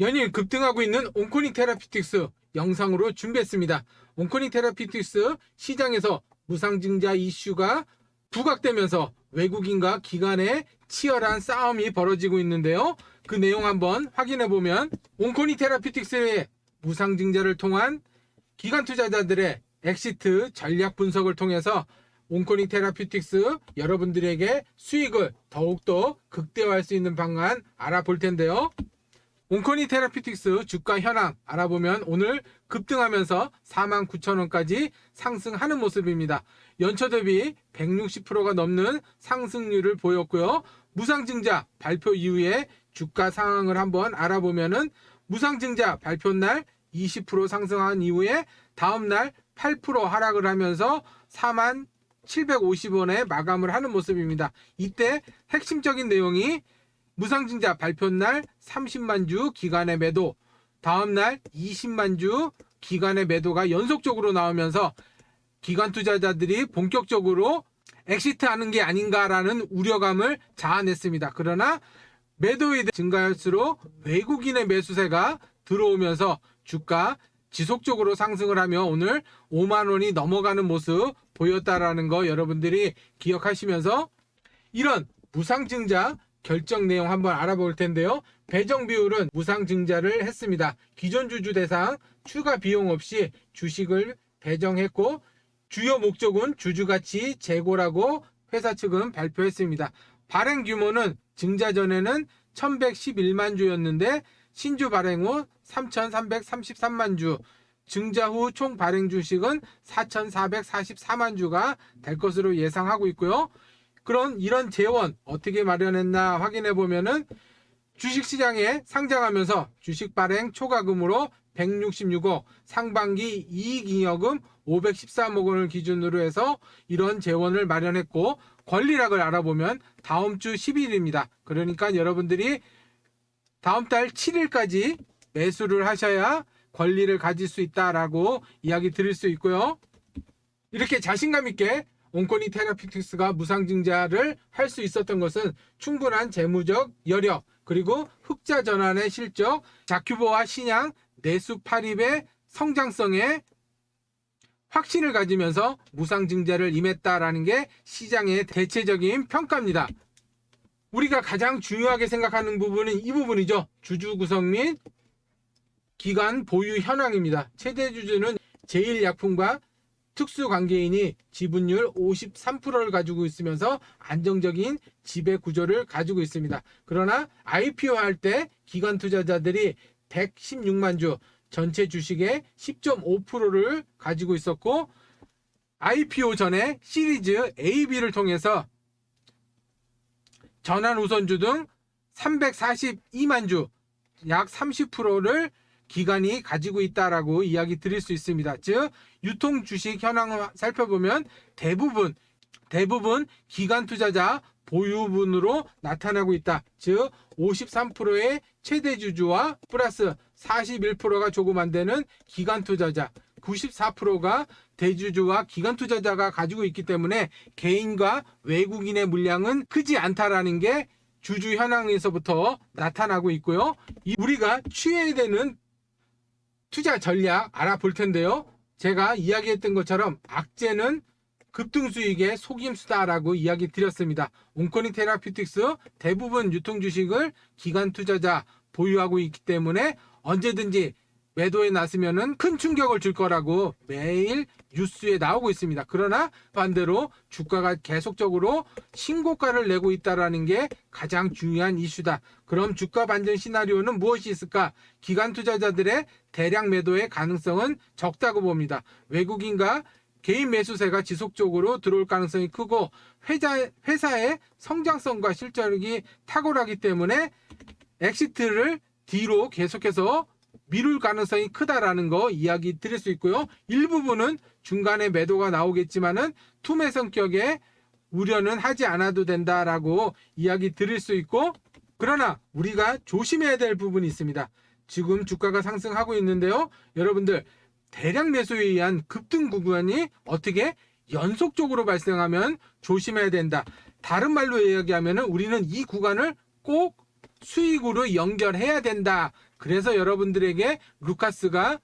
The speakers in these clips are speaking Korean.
연일 급등하고 있는 온코닉 테라피틱스 영상으로 준비했습니다. 온코닉 테라피틱스 시장에서 무상증자 이슈가 부각되면서 외국인과 기관의 치열한 싸움이 벌어지고 있는데요. 그 내용 한번 확인해 보면 온코닉 테라피틱스의 무상증자를 통한 기관 투자자들의 엑시트 전략 분석을 통해서 온코닉 테라피틱스 여러분들에게 수익을 더욱더 극대화할 수 있는 방안 알아볼 텐데요. 온코니 테라피틱스 주가 현황 알아보면 오늘 급등하면서 49,000원까지 상승하는 모습입니다. 연초 대비 160%가 넘는 상승률을 보였고요. 무상증자 발표 이후에 주가 상황을 한번 알아보면은 무상증자 발표 날 20% 상승한 이후에 다음 날 8% 하락을 하면서 4만 750원에 마감을 하는 모습입니다. 이때 핵심적인 내용이 무상증자 발표 날 30만 주 기간의 매도, 다음 날 20만 주 기간의 매도가 연속적으로 나오면서 기관 투자자들이 본격적으로 엑시트 하는 게 아닌가라는 우려감을 자아냈습니다. 그러나 매도이 증가할수록 외국인의 매수세가 들어오면서 주가 지속적으로 상승을 하며 오늘 5만 원이 넘어가는 모습 보였다라는 거 여러분들이 기억하시면서 이런 무상증자 결정 내용 한번 알아볼 텐데요. 배정 비율은 무상 증자를 했습니다. 기존 주주 대상 추가 비용 없이 주식을 배정했고 주요 목적은 주주 가치 재고라고 회사 측은 발표했습니다. 발행 규모는 증자 전에는 1111만 주였는데 신주 발행 후 3333만 주, 증자 후 총 발행 주식은 4444만 주가 될 것으로 예상하고 있고요. 그런 이런 재원 어떻게 마련했나 확인해 보면은 주식시장에 상장하면서 주식 발행 초과금으로 166억, 상반기 이익잉여금 513억 원을 기준으로 해서 이런 재원을 마련했고 권리락을 알아보면 다음 주 10일입니다. 그러니까 여러분들이 다음 달 7일까지 매수를 하셔야 권리를 가질 수 있다라고 이야기 드릴 수 있고요. 이렇게 자신감 있게 온코니 테라피틱스가 무상증자를 할 수 있었던 것은 충분한 재무적 여력 그리고 흑자 전환의 실적, 자큐보와 신양, 내수 팔입의 성장성에 확신을 가지면서 무상증자를 임했다라는 게 시장의 대체적인 평가입니다. 우리가 가장 중요하게 생각하는 부분은 이 부분이죠. 주주 구성 및 기관 보유 현황입니다. 최대 주주는 제일약품과 특수관계인이 지분율 53%를 가지고 있으면서 안정적인 지배 구조를 가지고 있습니다. 그러나 IPO 할 때 기관 투자자들이 116만 주 전체 주식의 10.5%를 가지고 있었고 IPO 전에 시리즈 AB를 통해서 전환 우선주 등 342만 주 약 30%를 기관이 가지고 있다라고 이야기 드릴 수 있습니다. 즉 유통 주식 현황을 살펴보면 대부분 대부분 기관 투자자 보유분으로 나타나고 있다. 즉 53%의 최대 주주와 플러스 41%가 조금 안 되는 기관 투자자, 94%가 대주주와 기관 투자자가 가지고 있기 때문에 개인과 외국인의 물량은 크지 않다라는 게 주주 현황에서부터 나타나고 있고요. 이 우리가 취해야 되는 투자 전략 알아볼 텐데요. 제가 이야기했던 것처럼 악재는 급등 수익의 속임수다라고 이야기 드렸습니다. 온코니 테라피틱스 대부분 유통 주식을 기관 투자자 보유하고 있기 때문에 언제든지 매도에 나서면은 큰 충격을 줄 거라고 매일 뉴스에 나오고 있습니다. 그러나 반대로 주가가 계속적으로 신고가를 내고 있다라는 게 가장 중요한 이슈다. 그럼 주가 반전 시나리오는 무엇이 있을까? 기관 투자자들의 대량 매도의 가능성은 적다고 봅니다. 외국인과 개인 매수세가 지속적으로 들어올 가능성이 크고 회사, 회사의 성장성과 실적이 탁월하기 때문에 엑시트를 뒤로 계속해서 미룰 가능성이 크다라는 거 이야기 드릴 수 있고요. 일부분은 중간에 매도가 나오겠지만은 투매 성격의 우려는 하지 않아도 된다라고 이야기 드릴 수 있고 그러나 우리가 조심해야 될 부분이 있습니다. 지금 주가가 상승하고 있는데요. 여러분들 대량 매수에 의한 급등 구간이 어떻게 연속적으로 발생하면 조심해야 된다. 다른 말로 이야기하면 우리는 이 구간을 꼭 수익으로 연결해야 된다. 그래서 여러분들에게 루카스가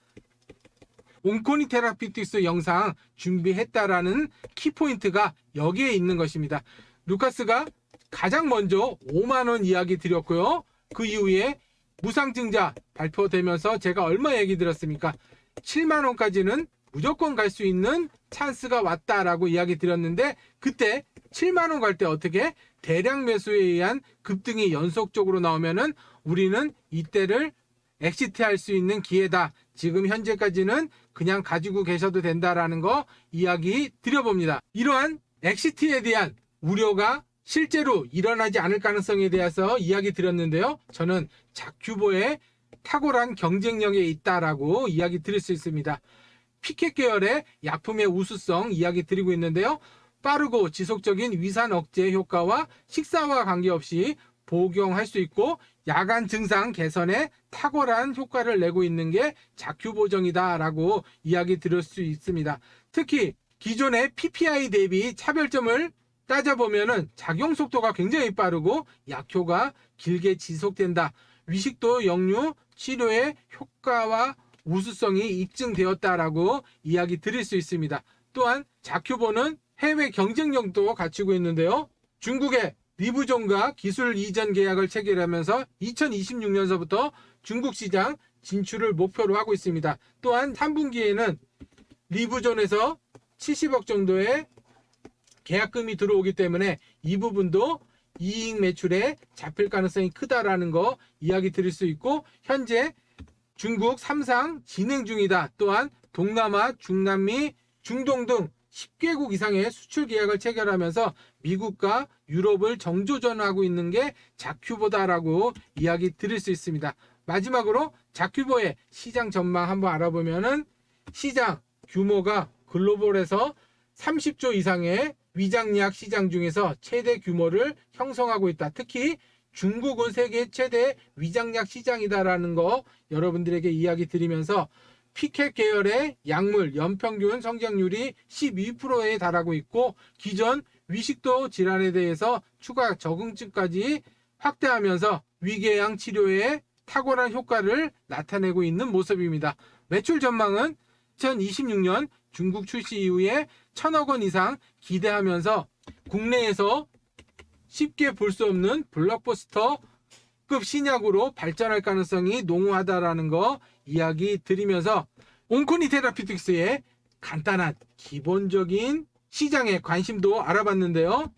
온코니 테라피틱스 영상 준비했다라는 키포인트가 여기에 있는 것입니다. 루카스가 가장 먼저 5만원 이야기 드렸고요. 그 이후에 무상증자 발표되면서 제가 얼마 얘기 드렸습니까? 7만원까지는 무조건 갈 수 있는 찬스가 왔다라고 이야기 드렸는데 그때 7만원 갈 때 어떻게 대량 매수에 의한 급등이 연속적으로 나오면은 우리는 이때를 엑시트 할 수 있는 기회다. 지금 현재까지는 그냥 가지고 계셔도 된다라는 거 이야기 드려봅니다. 이러한 엑시트에 대한 우려가 실제로 일어나지 않을 가능성에 대해서 이야기 드렸는데요. 저는 자큐보의 탁월한 경쟁력에 있다라고 이야기 드릴 수 있습니다. 피켓 계열의 약품의 우수성 이야기 드리고 있는데요. 빠르고 지속적인 위산 억제 효과와 식사와 관계없이 복용할 수 있고 야간 증상 개선에 탁월한 효과를 내고 있는 게 자큐보정이다라고 이야기 드릴 수 있습니다. 특히 기존의 PPI 대비 차별점을 따져보면은 작용 속도가 굉장히 빠르고 약효가 길게 지속된다. 위식도 역류 치료의 효과와 우수성이 입증되었다라고 이야기 드릴 수 있습니다. 또한 자큐보는 해외 경쟁력도 갖추고 있는데요. 중국의 리브종과 기술 이전 계약을 체결하면서 2026년서부터 중국 시장 진출을 목표로 하고 있습니다. 또한 3분기에는 리브존에서 70억 정도의 계약금이 들어오기 때문에 이 부분도 이익 매출에 잡힐 가능성이 크다라는 거 이야기 드릴 수 있고 현재 중국 3상 진행 중이다. 또한 동남아, 중남미, 중동 등 10개국 이상의 수출 계약을 체결하면서 미국과 유럽을 정조전하고 있는 게 자큐보다라고 이야기 드릴 수 있습니다. 마지막으로 자큐보의 시장 전망 한번 알아보면은 시장 규모가 글로벌에서 30조 이상의 위장약 시장 중에서 최대 규모를 형성하고 있다. 특히 중국은 세계 최대 위장약 시장이다라는 거 여러분들에게 이야기 드리면서 피켓 계열의 약물 연평균 성장률이 12%에 달하고 있고 기존 위식도 질환에 대해서 추가 적응증까지 확대하면서 위궤양 치료에 탁월한 효과를 나타내고 있는 모습입니다. 매출 전망은 2026년 중국 출시 이후에 천억 원 이상 기대하면서 국내에서 쉽게 볼 수 없는 블록버스터급 신약으로 발전할 가능성이 농후하다라는 거 이야기 드리면서 온코니 테라피틱스의 간단한 기본적인 시장의 관심도 알아봤는데요.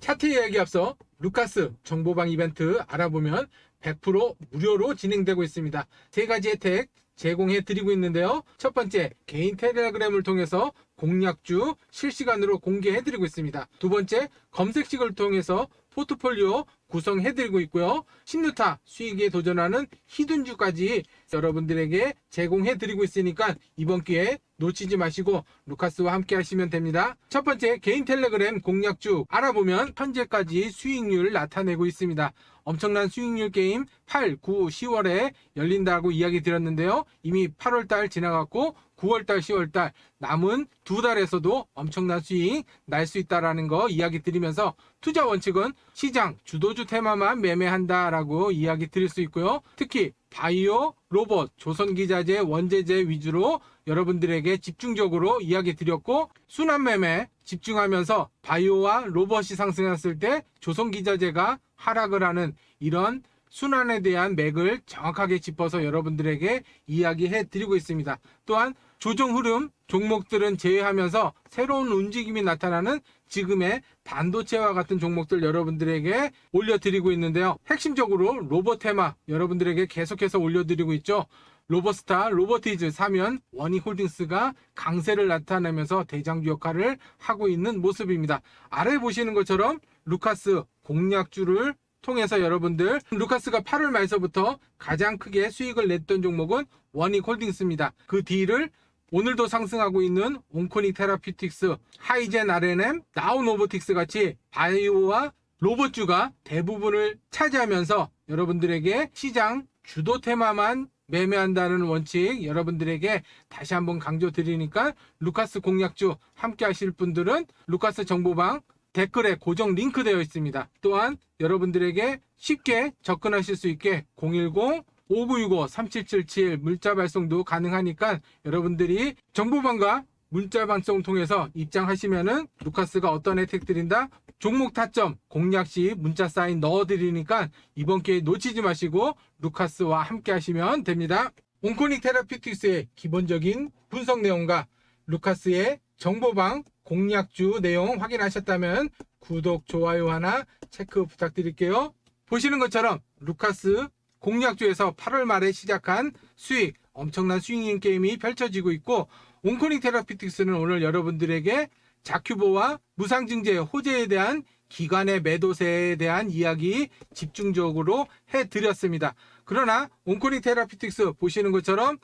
차트 이야기 앞서 루카스 정보방 이벤트 알아보면 100% 무료로 진행되고 있습니다. 세 가지 혜택 제공해 드리고 있는데요. 첫 번째, 개인 텔레그램을 통해서 공략주 실시간으로 공개해 드리고 있습니다. 두 번째, 검색식을 통해서 포트폴리오 구성해 드리고 있고요. 신누타 수익에 도전하는 히든주까지 여러분들에게 제공해 드리고 있으니까 이번 기회에 놓치지 마시고 루카스와 함께 하시면 됩니다. 첫 번째 개인 텔레그램 공략주 알아보면 현재까지 수익률 나타내고 있습니다. 엄청난 수익률 게임 8, 9, 10월에 열린다고 이야기 드렸는데요. 이미 8월달 지나갔고 9월달, 10월달 남은 두 달에서도 엄청난 수익 날 수 있다라는 거 이야기 드리면서 투자 원칙은 시장 주도주 테마만 매매한다라고 이야기 드릴 수 있고요. 특히 바이오, 로봇, 조선기자재, 원재재 위주로 여러분들에게 집중적으로 이야기 드렸고 순환 매매 집중하면서 바이오와 로봇이 상승했을 때 조선기자재가 하락을 하는 이런 순환에 대한 맥을 정확하게 짚어서 여러분들에게 이야기해 드리고 있습니다. 또한 조정 흐름 종목들은 제외하면서 새로운 움직임이 나타나는 지금의 반도체와 같은 종목들 여러분들에게 올려드리고 있는데요. 핵심적으로 로봇 테마 여러분들에게 계속해서 올려드리고 있죠. 로버스타, 로버티즈 사면 원희홀딩스가 강세를 나타내면서 대장주 역할을 하고 있는 모습입니다. 아래 보시는 것처럼 루카스 공략주를 통해서 여러분들 루카스가 8월 말서부터 가장 크게 수익을 냈던 종목은 원익홀딩스입니다. 그 뒤를 오늘도 상승하고 있는 온코닉 테라피틱스, 하이젠 RNM, 나우노보틱스 같이 바이오와 로봇주가 대부분을 차지하면서 여러분들에게 시장 주도 테마만 매매한다는 원칙 여러분들에게 다시 한번 강조드리니까 루카스 공략주 함께 하실 분들은 루카스 정보방 댓글에 고정 링크 되어 있습니다. 또한 여러분들에게 쉽게 접근하실 수 있게 010 5965-3777 문자 발송도 가능하니까 여러분들이 정보방과 문자 발송 통해서 입장하시면은 루카스가 어떤 혜택 드린다? 종목 타점 공략 시 문자 사인 넣어드리니까 이번 기회 놓치지 마시고 루카스와 함께 하시면 됩니다. 온코닉 테라피틱스의 기본적인 분석 내용과 루카스의 정보방 공략주 내용 확인하셨다면 구독, 좋아요 하나 체크 부탁드릴게요. 보시는 것처럼 루카스 공략주에서 8월 말에 시작한 수익, 엄청난 수익인 게임이 펼쳐지고 있고 온코닉 테라피틱스는 오늘 여러분들에게 자큐보와 무상증제 호재에 대한 기관의 매도세에 대한 이야기 집중적으로 해드렸습니다. 그러나 온코닉 테라피틱스 보시는 것처럼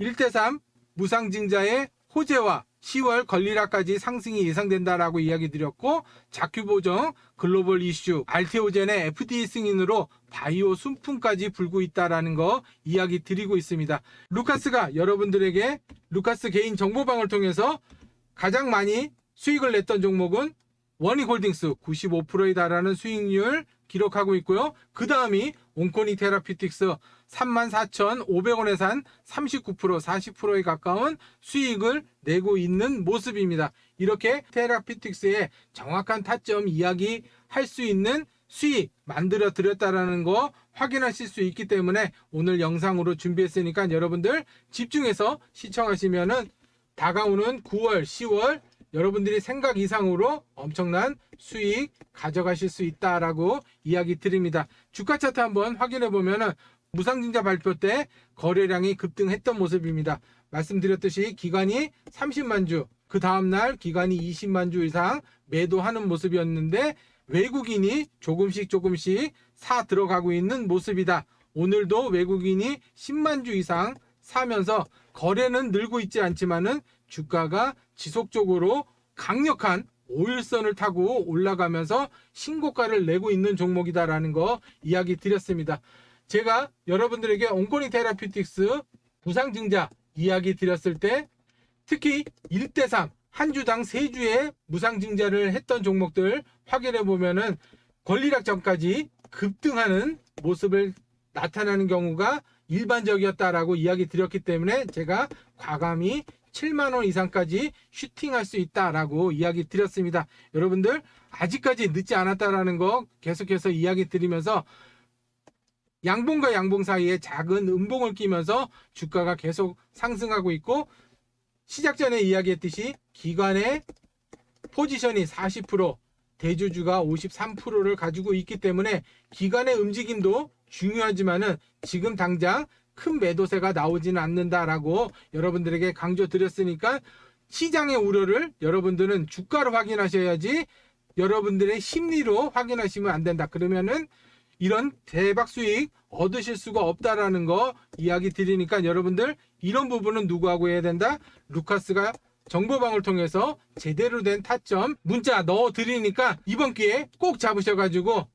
1대3 무상증자의 호재와 10월 권리락까지 상승이 예상된다라고 이야기 드렸고 자큐 보정 글로벌 이슈 알테오젠의 FDA 승인으로 바이오 순풍까지 불고 있다라는 거 이야기 드리고 있습니다. 루카스가 여러분들에게 루카스 개인 정보방을 통해서 가장 많이 수익을 냈던 종목은 원익홀딩스 95%에 달하는 수익률 기록하고 있고요. 그 다음이 온코니 테라피틱스 34,500원에 산 39% 40%에 가까운 수익을 내고 있는 모습입니다. 이렇게 테라피틱스의 정확한 타점 이야기 할 수 있는 수익 만들어 드렸다라는 거 확인하실 수 있기 때문에 오늘 영상으로 준비했으니까 여러분들 집중해서 시청하시면은 다가오는 9월, 10월 여러분들이 생각 이상으로 엄청난 수익 가져가실 수 있다라고 이야기 드립니다. 주가 차트 한번 확인해 보면은 무상증자 발표 때 거래량이 급등했던 모습입니다. 말씀드렸듯이 기간이 30만 주, 그 다음날 기간이 20만 주 이상 매도하는 모습이었는데 외국인이 조금씩 조금씩 사 들어가고 있는 모습이다. 오늘도 외국인이 10만 주 이상 사면서 거래는 늘고 있지 않지만은 주가가 지속적으로 강력한 5일선을 타고 올라가면서 신고가를 내고 있는 종목이다라는 거 이야기 드렸습니다. 제가 여러분들에게 온코니 테라피틱스 부상 증자 이야기 드렸을 때 특히 1대3 한 주당 3주의 무상 증자를 했던 종목들 확인해 보면은 권리락 전까지 급등하는 모습을 나타나는 경우가 일반적이었다라고 이야기 드렸기 때문에 제가 과감히 7만 원 이상까지 슈팅할 수 있다라고 이야기 드렸습니다. 여러분들 아직까지 늦지 않았다라는 거 계속해서 이야기 드리면서 양봉과 양봉 사이에 작은 음봉을 끼면서 주가가 계속 상승하고 있고 시작 전에 이야기했듯이 기관의 포지션이 40% 대주주가 53%를 가지고 있기 때문에 기관의 움직임도 중요하지만은 지금 당장 큰 매도세가 나오지는 않는다라고 여러분들에게 강조드렸으니까 시장의 우려를 여러분들은 주가로 확인하셔야지 여러분들의 심리로 확인하시면 안 된다. 그러면은 이런 대박 수익 얻으실 수가 없다라는 거 이야기 드리니까 여러분들 이런 부분은 누구하고 해야 된다? 루카스가 정보방을 통해서 제대로 된 타점 문자 넣어 드리니까 이번 기회에 꼭 잡으셔가지고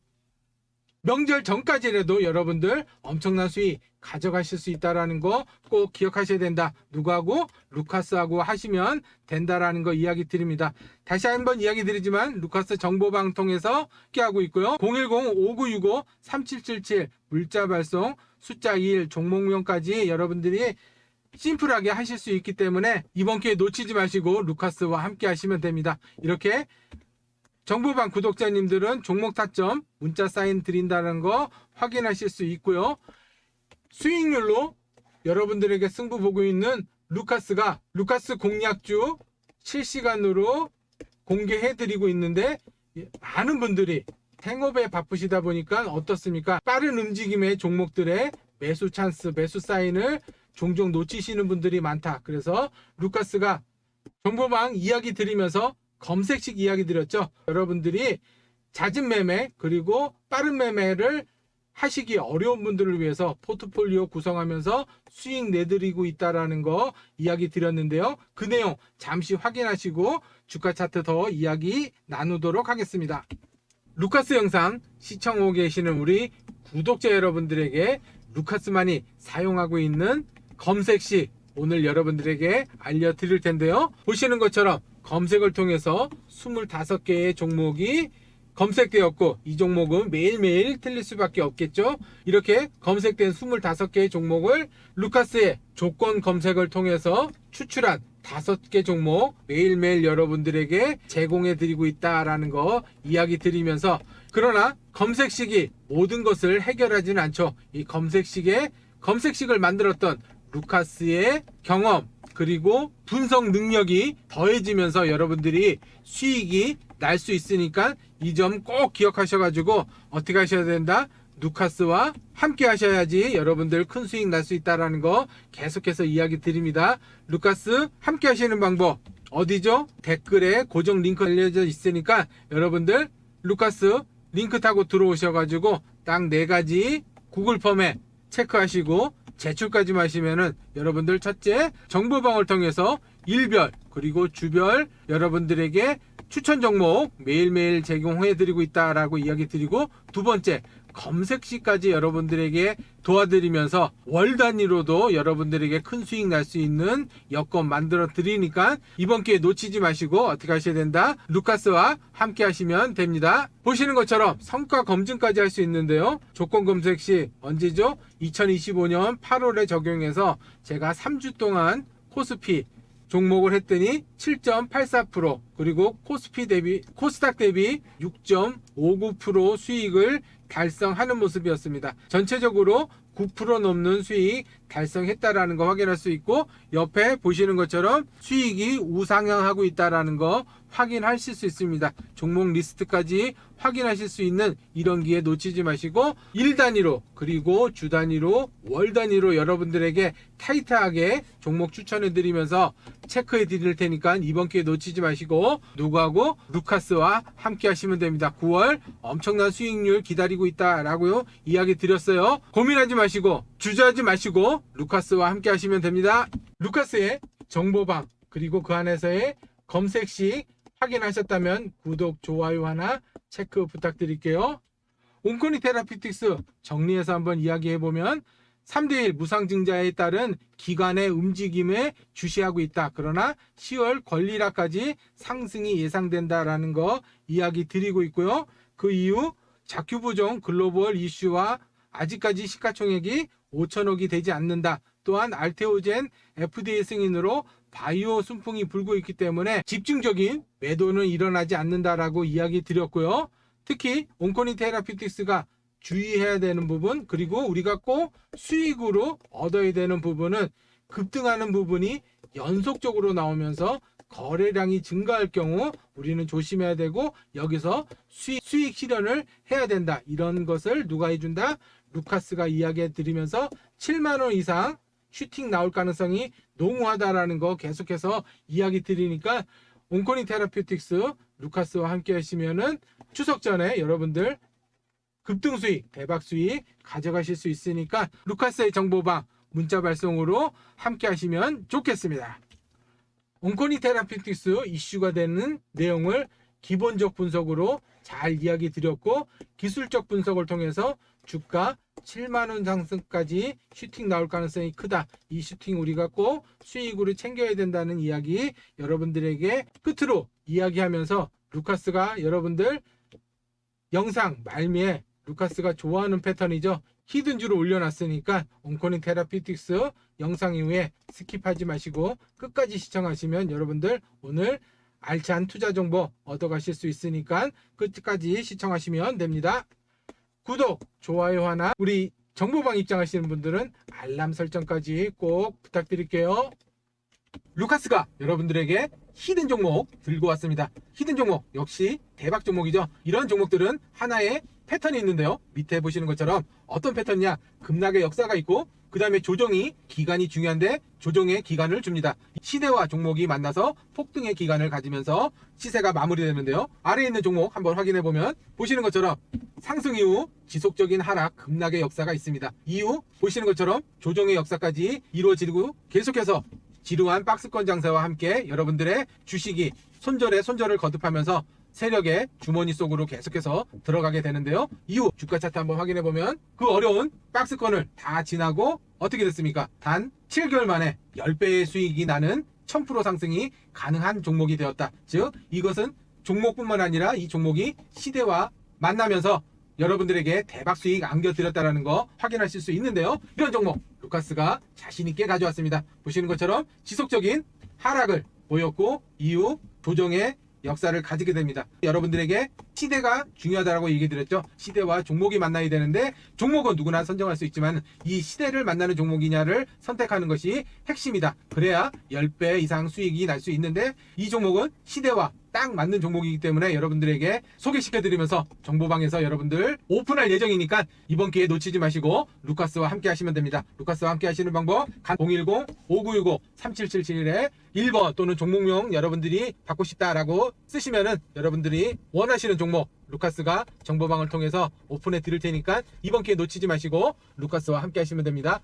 명절 전까지라도 여러분들 엄청난 수익 가져가실 수 있다라는 거 꼭 기억하셔야 된다. 누구하고 루카스하고 하시면 된다라는 거 이야기 드립니다. 다시 한번 이야기 드리지만 루카스 정보방 통해서 함께하고 있고요. 010-5965-3777 문자 발송 숫자 1 종목명까지 여러분들이 심플하게 하실 수 있기 때문에 이번 기회 놓치지 마시고 루카스와 함께 하시면 됩니다. 이렇게 정보방 구독자님들은 종목 타점 문자 사인 드린다는 거 확인하실 수 있고요. 수익률로 여러분들에게 승부 보고 있는 루카스가 루카스 공략주 실시간으로 공개해 드리고 있는데 많은 분들이 행업에 바쁘시다 보니까 어떻습니까? 빠른 움직임의 종목들의 매수 찬스, 매수 사인을 종종 놓치시는 분들이 많다. 그래서 루카스가 정보방 이야기 드리면서 검색식 이야기 드렸죠. 여러분들이 잦은 매매 그리고 빠른 매매를 하시기 어려운 분들을 위해서 포트폴리오 구성하면서 수익 내드리고 있다라는 거 이야기 드렸는데요. 그 내용 잠시 확인하시고 주가 차트 더 이야기 나누도록 하겠습니다. 루카스 영상 시청하고 계시는 우리 구독자 여러분들에게 루카스만이 사용하고 있는 검색식 오늘 여러분들에게 알려드릴 텐데요. 보시는 것처럼 검색을 통해서 25개의 종목이 검색되었고 이 종목은 매일매일 틀릴 수밖에 없겠죠. 이렇게 검색된 25개의 종목을 루카스의 조건 검색을 통해서 추출한 다섯 개 종목 매일매일 여러분들에게 제공해 드리고 있다라는 거 이야기 드리면서 그러나 검색식이 모든 것을 해결하지는 않죠. 이 검색식에 검색식을 만들었던 루카스의 경험 그리고 분석 능력이 더해지면서 여러분들이 수익이 날 수 있으니까 이 점 꼭 기억하셔가지고 어떻게 하셔야 된다? 루카스와 함께 하셔야지 여러분들 큰 수익 날 수 있다라는 거 계속해서 이야기 드립니다. 루카스 함께 하시는 방법 어디죠? 댓글에 고정 링크 알려져 있으니까 여러분들 루카스 링크 타고 들어오셔가지고 딱 네 가지 구글 펌에 체크하시고 제출까지 마시면은 여러분들 첫째 정보방을 통해서 일별 그리고 주별 여러분들에게 추천 종목 매일매일 제공해 드리고 있다라고 이야기 드리고 두 번째 검색시까지 여러분들에게 도와드리면서 월 단위로도 여러분들에게 큰 수익 날 수 있는 여건 만들어 드리니까 이번 기회 놓치지 마시고 어떻게 하셔야 된다? 루카스와 함께 하시면 됩니다. 보시는 것처럼 성과 검증까지 할 수 있는데요. 조건 검색 시 언제죠? 2025년 8월에 적용해서 제가 3주 동안 코스피 종목을 했더니 7.84% 그리고 코스피 대비 코스닥 대비 6.59% 수익을 달성하는 모습이었습니다. 전체적으로 9% 넘는 수익 달성했다라는 거 확인할 수 있고 옆에 보시는 것처럼 수익이 우상향하고 있다라는 거 확인하실 수 있습니다. 종목 리스트까지 확인하실 수 있는 이런 기회 놓치지 마시고 일 단위로 그리고 주 단위로 월 단위로 여러분들에게 타이트하게 종목 추천해 드리면서 체크해 드릴 테니까 이번 기회 놓치지 마시고 누구하고 루카스와 함께 하시면 됩니다. 9월 엄청난 수익률 기다리고 있다라고요 이야기 드렸어요. 고민하지 마시고 주저하지 마시고 루카스와 함께 하시면 됩니다. 루카스의 정보방 그리고 그 안에서의 검색식 확인하셨다면 구독, 좋아요 하나 체크 부탁드릴게요. 온코니 테라피틱스 정리해서 한번 이야기해 보면 3대1 무상증자에 따른 기관의 움직임에 주시하고 있다. 그러나 10월 권리락까지 상승이 예상된다라는 거 이야기 드리고 있고요. 그 이후 자큐부종 글로벌 이슈와 아직까지 시가총액이 5천억이 되지 않는다. 또한 알테오젠 FDA 승인으로 바이오 순풍이 불고 있기 때문에 집중적인 매도는 일어나지 않는다라고 이야기 드렸고요. 특히 온코니 테라피틱스가 주의해야 되는 부분 그리고 우리가 꼭 수익으로 얻어야 되는 부분은 급등하는 부분이 연속적으로 나오면서 거래량이 증가할 경우 우리는 조심해야 되고 여기서 수익, 수익 실현을 해야 된다. 이런 것을 누가 해준다? 루카스가 이야기해 드리면서 7만 원 이상 슈팅 나올 가능성이 농후하다라는 거 계속해서 이야기 드리니까 온코니 테라피틱스 루카스와 함께 하시면은 추석 전에 여러분들 급등 수익, 대박 수익 가져가실 수 있으니까 루카스의 정보방 문자 발송으로 함께 하시면 좋겠습니다. 온코니 테라피틱스 이슈가 되는 내용을 기본적 분석으로 잘 이야기 드렸고 기술적 분석을 통해서 주가 7만 원 상승까지 슈팅 나올 가능성이 크다. 이 슈팅 우리가 꼭 수익으로 챙겨야 된다는 이야기 여러분들에게 끝으로 이야기하면서 루카스가 여러분들 영상 말미에 루카스가 좋아하는 패턴이죠. 히든주를 올려놨으니까 온코니 테라피틱스 영상 이후에 스킵하지 마시고 끝까지 시청하시면 여러분들 오늘 알찬 투자 정보 얻어가실 수 있으니까 끝까지 시청하시면 됩니다. 구독, 좋아요 하나 우리 정보방 입장하시는 분들은 알람 설정까지 꼭 부탁드릴게요. 루카스가 여러분들에게 히든 종목 들고 왔습니다. 히든 종목 역시 대박 종목이죠. 이런 종목들은 하나의 패턴이 있는데요. 밑에 보시는 것처럼 어떤 패턴이냐? 급락의 역사가 있고 그 다음에 조정이 기간이 중요한데 조정의 기간을 줍니다. 시대와 종목이 만나서 폭등의 기간을 가지면서 시세가 마무리되는데요. 아래에 있는 종목 한번 확인해 보면 보시는 것처럼 상승 이후 지속적인 하락 급락의 역사가 있습니다. 이후 보시는 것처럼 조정의 역사까지 이루어지고 계속해서 지루한 박스권 장사와 함께 여러분들의 주식이 손절에 손절을 거듭하면서 세력의 주머니 속으로 계속해서 들어가게 되는데요. 이후 주가 차트 한번 확인해 보면 그 어려운 박스권을 다 지나고 어떻게 됐습니까? 단 7개월 만에 10배의 수익이 나는 1000% 상승이 가능한 종목이 되었다. 즉 이것은 종목뿐만 아니라 이 종목이 시대와 만나면서 여러분들에게 대박 수익 안겨드렸다는 거 확인하실 수 있는데요. 이런 종목 루카스가 자신 있게 가져왔습니다. 보시는 것처럼 지속적인 하락을 보였고 이후 조정의 역사를 가지게 됩니다. 여러분들에게 시대가 중요하다고 얘기 드렸죠. 시대와 종목이 만나야 되는데 종목은 누구나 선정할 수 있지만 이 시대를 만나는 종목이냐를 선택하는 것이 핵심이다. 그래야 10배 이상 수익이 날 수 있는데 이 종목은 시대와 딱 맞는 종목이기 때문에 여러분들에게 소개시켜 드리면서 정보방에서 여러분들 오픈할 예정이니까 이번 기회 놓치지 마시고 루카스와 함께 하시면 됩니다. 루카스와 함께 하시는 방법 010-5965-3777에 1번 또는 종목명 여러분들이 받고 싶다라고 쓰시면은 여러분들이 원하시는 종목 루카스가 정보방을 통해서 오픈해 드릴 테니까 이번 기회 놓치지 마시고 루카스와 함께 하시면 됩니다.